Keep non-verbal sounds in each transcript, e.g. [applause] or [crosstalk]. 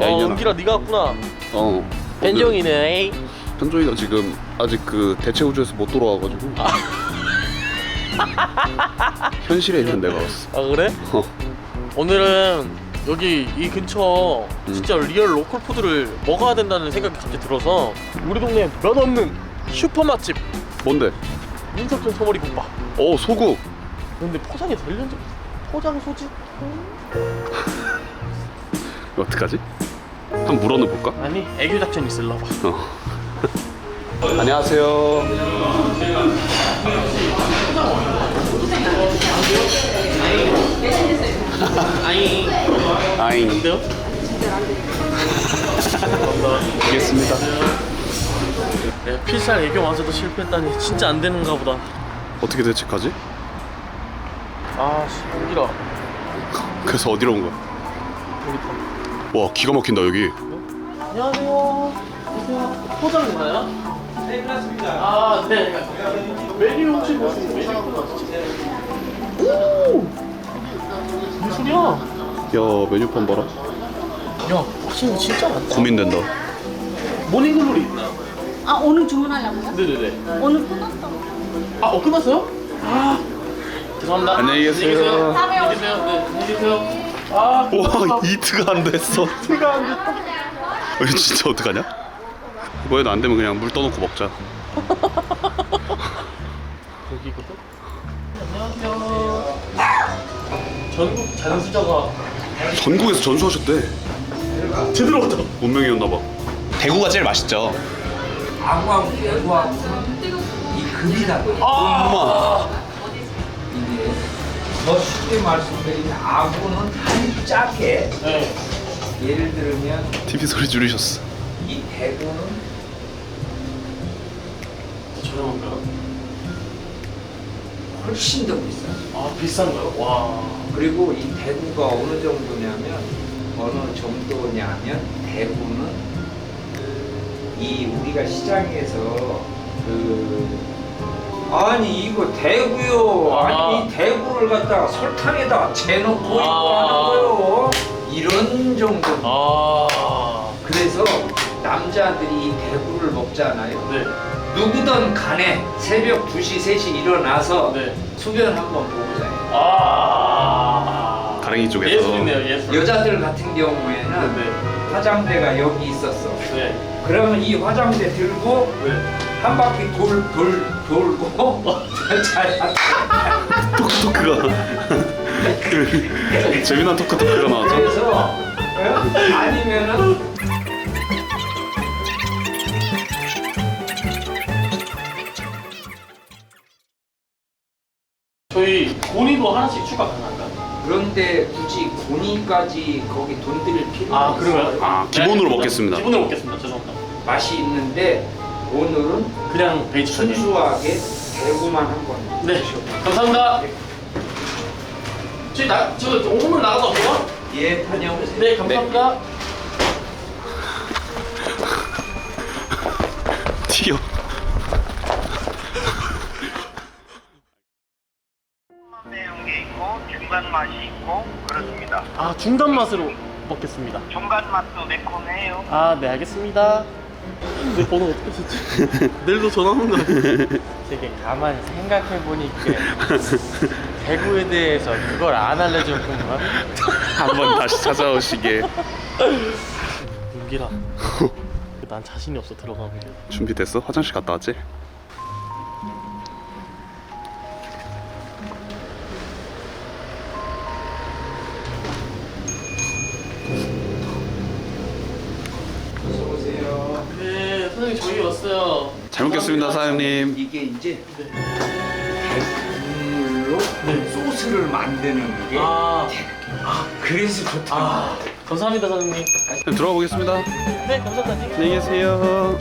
야, 어 이년아. 은길아 네가 왔구나 어. 벤종이네 현종이가 지금 아직 그 대체 우주에서 못 돌아와가지고. [laughs] 현실에 있는 내가 왔어. 아 그래? 어. 오늘은 여기 이 근처 음. 진짜 리얼 로컬 푸드를 먹어야 된다는 생각이 갑자기 들어서 우리 동네 몇 없는 슈퍼 맛집 뭔데? 민석촌 소머리 국밥 어 소국. 근데 포장이 되려는지 포장 소지? 이거 [laughs] 어떡하지? 한번 물어는 볼까? 아니 애교 작전 있을라 봐 어. [laughs] 안녕하세요. 아니 아잉. 근데요? 알겠습니다. 네, 필살 애교 마저도 실패했다니 진짜 안 되는가 보다 어떻게 대책하지? 아씨 은길아 그래서 어디로 온 거야? 여기 다 와 기가 막힌다 여기. 안녕하세요. 안녕하세요. 포장 되나요? 네. 아, 네. 메뉴 혹시 보시면 메뉴 오! 무슨 소리야? 야 메뉴판 봐라. 야, 확실히 진짜 많다. 고민된다. 모닝글로리 있나? 아 오늘 주문하려고요? 네네네. 오늘 끝났어. 아, 어, 끝났어요? 아, 죄송합니다. 안녕히 계세요. 안녕히 계세요. 네, 안녕히 계세요. 아, 와 이트가 안 됐어. 티가 안 됐다. 이거 진짜 어떡하냐? 이거에도 안 되면 그냥 물 떠놓고 먹자. 여기거든? 안녕하세요. 전국 잔수자가 전국에서 전수하셨대. 제대로 왔다. 운명이었나 봐. 대구가 제일 맛있죠. 아구하고 대구하고 이 급이 다르요 아, 이게 더 쉽게 말씀드리면 아구는 한 작게 네. 예를 들면 TV 소리 줄이셨어. 이 대구는 저렴한가요? 훨씬 더 비싸. 아 비싼가요? 와. 그리고 이 대구가 어느 정도냐면 어느 정도냐면 대구는 이 우리가 시장에서 그 아니 이거 대구요 아. 아니 이 대구를 갖다가 설탕에다가 재놓고 이거 아. 하는 거요 이런 정도 아. 그래서 남자들이 이 대구를 먹잖아요 네. 누구든 간에 새벽 2시 3시 일어나서 네. 소변 한번 보고 자요 아. 가랭이 쪽에서. 예술이네요 예술. 여자들 같은 경우에는 네. 화장대가 여기 있었어. 네. 그러면 이 화장대 들고 네. 한 바퀴 돌, 돌, 돌고 잘 토크토크가 그 재미난 토크토크가 나왔죠. 그래서 어? 아니면은 저희 고니도 하나씩 추가 가능할까요? 그런데 굳이 고니까지 거기 돈 들일 필요가 아 그러면 있어요. 아, 기본으로 먹겠습니다. 기본으로 먹겠습니다. 죄송합니다. 맛이 있는데 오늘은 그냥 베이지 순수. 순수하게 대구만 한번 네. 감사합니다. 저희 나, 저 5분만 나가서 올게요. 예, 다녀오세요. 네, 감사합니다. 튀어. 매운 게 있고 중간 맛이 있고 그렇습니다. 아 중간 맛으로 먹겠습니다. 중간 맛도 매콤해요. 아, 네, 알겠습니다. 내 번호 어떻게 썼지? [laughs] 내일도 전화 오는 거 아니야? 되게 가만히 생각해 보니까 대구에 대해서 그걸 안 알려줬구만. 한번 다시 찾아오시게. 윤기라. [laughs] 난 자신이 없어 들어가는 게. 준비됐어? 화장실 갔다 왔지? 어서 오세요. 네, 선생님 저희 왔어요. 잘 먹겠습니다, 사장님. 이게 이제 국물로 소스를 만드는 게 아, 아, 그래서 좋다. 아, 감사합니다, 사장님. 들어가 보겠습니다. 네, 감사합니다. 안녕히 계세요.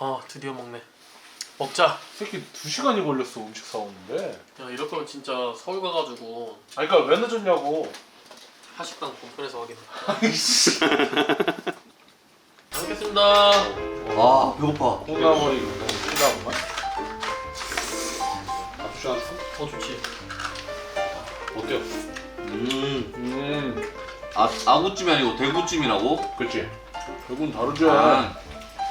아, 드디어 먹네. 먹자. 새끼 두 시간이 걸렸어 음식 사오는데. 야, 이럴 거면 진짜 서울 가가지고 아 그러니까 왜 늦었냐고. 하식당 본편에서 하겠습니다. 알겠습니다. 아 배고파. 콩나물이 콩나물만? 나쁘지 않았어? 어 좋지. 어때요? 음. 음 아 아구찜이 아니고 대구찜이라고? 그치? 결국은 다르죠 아,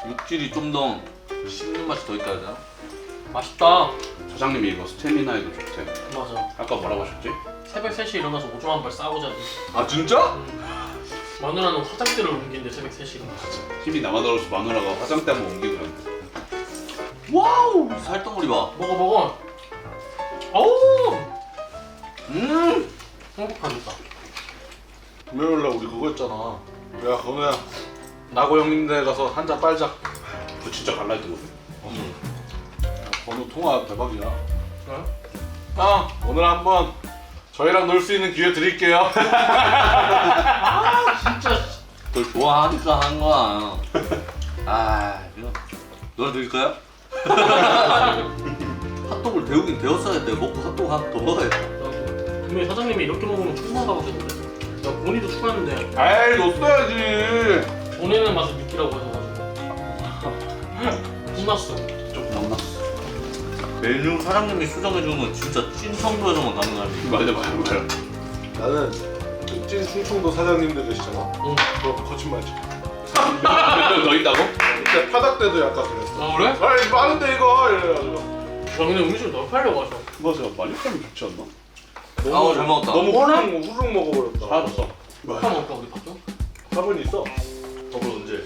육질이 좀 더 씹는 맛이 더 있다 해야 되나? 맛있다. 사장님이 이거 스태미나에도 좋대 맞아. 아까 뭐라고 하셨지? 새벽 3시에 일어나서 오줌 한 발 싸고 자지. 아 진짜? 마누라는 화장대를 옮기는데 새벽 3시에 일어나서. 힘이 남아들어서 마누라가 화장대 한번 옮기고 그랬는데 와우 살덩어리 봐. 먹어 먹어. 어우 음. 행복하겠다. 금요일날 우리 그거 했잖아 야 건우야 나고 형님네 가서 한 잔 빨자 야, 그거 진짜 갈라 했던 건데 건우 통화 대박이야? 아 오늘 한번 저희랑 놀 수 있는 기회 드릴게요 진짜 그걸 좋아하니까 한 거야. 아 이거 너네 드릴까요? [laughs] 핫도그를 데우긴 데웠어야 돼. 먹고 핫도그 하나 더 먹어야겠다. 분명히 사장님이 이렇게 먹으면 충분하다고 하셨는데. 나 본이도 추가했는데 에이 넣었어야지 본인은 맛을 느끼라고 하셔가지고. 혼났어. 조금 남났어 메뉴 사장님이 수정해 주는 건 진짜 찐 청도에서만 가능하지. 맞아 맞아 맞아 나는 그찐 충청도 사장님들 계시잖아 응. 그거 거짓말이지 [laughs] 너 있다고? 그때 파닥 때도 약간 그랬어 아 그래? 아이 많은데 이거 이래가지고 야 근데 음식을 더 팔려고 하셔. 맞아 많이 팔면 좋지 않나? 아우 잘 먹었다. 너무 후룩, 후룩 먹어버렸다 알았어 밥 먹을까 우리 밥도? 화분이 있어 저걸 언제?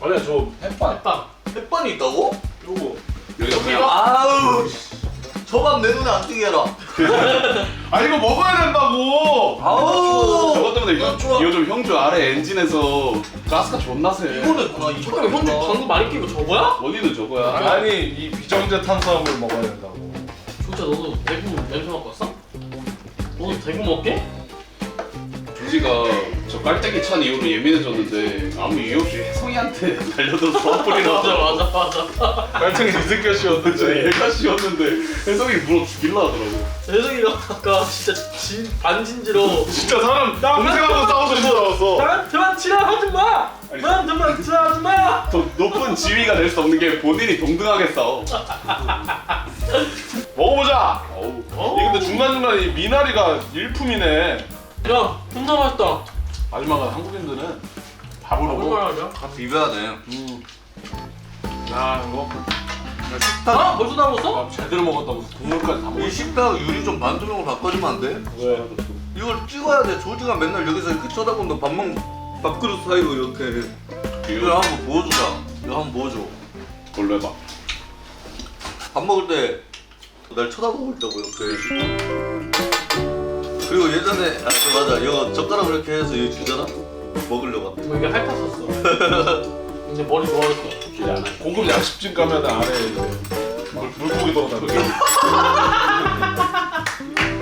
아니야 저 햇반 햇밥. 햇반이 있다고? 요거 여기다 그냥 아우 저 밥 내 눈에 안 띄게 해라. [laughs] 아 이거 먹어야 된다고 아우 저것 때문에 이거, 좋아. 이거 좀 형주 아래 엔진에서 가스가 존나 세 이거는 아 이거 잠깐만 형주 방금 많이 끼고 저거야? 원인은 저거야 아니 이 비정제 탄수화물 먹어야 된다고 진짜 너도 대구 냄새 맡고 왔어? 너도 대구 먹게? 조지가 저 깔때기 찬 이후로 예민해졌는데 아무 이유 없이 혜성이한테 [laughs] 달려들어서 뿌리나 맞아 맞아 맞아. 갈등이 이승겨 씨였는데 진짜 얘가 씌웠는데 혜성이 물어 죽일라 하더라고. 재석이가 아까 진짜 진 반진지로 진짜 사람 동생하고 싸우는 줄 알았어. 나한테만 지랄하지 마. 아니, 나한테만 지랄하지 마. 더 높은 지위가 될 수 없는 게 본인이 동등하게 싸워. [laughs] 먹어보자! 어우 이 근데 중간중간 이 미나리가 일품이네. 야 존나 맛있다. 마지막은 한국인들은 밥으로 먹어 하냐? 다 비벼야 돼. 음. 야 이거 아 벌써 다 먹었어? 밥 제대로 먹었다고 국물까지 다 이 먹었어 식당 유리 좀 반투명으로 바꿔주면 안 돼? 왜? 이걸 찍어야 돼. 조지가 맨날 여기서 이렇게 쳐다보면 밥먹 밥그릇 사이로 이렇게. 이거 한번 보여주자. 이거 한번 보여줘. 걸로 해봐 밥 먹을 때 날 쳐다보고 있다고 이렇게. 그리고 예전에 아 그 맞아 이거 젓가락 이렇게 해서 이거 주잖아 먹으려고 뭐 이게 핥았었어. [laughs] 이제 머리 좋아졌어. 고급 양식집 가면 아래 물- 물고기 돌아다니고 [laughs]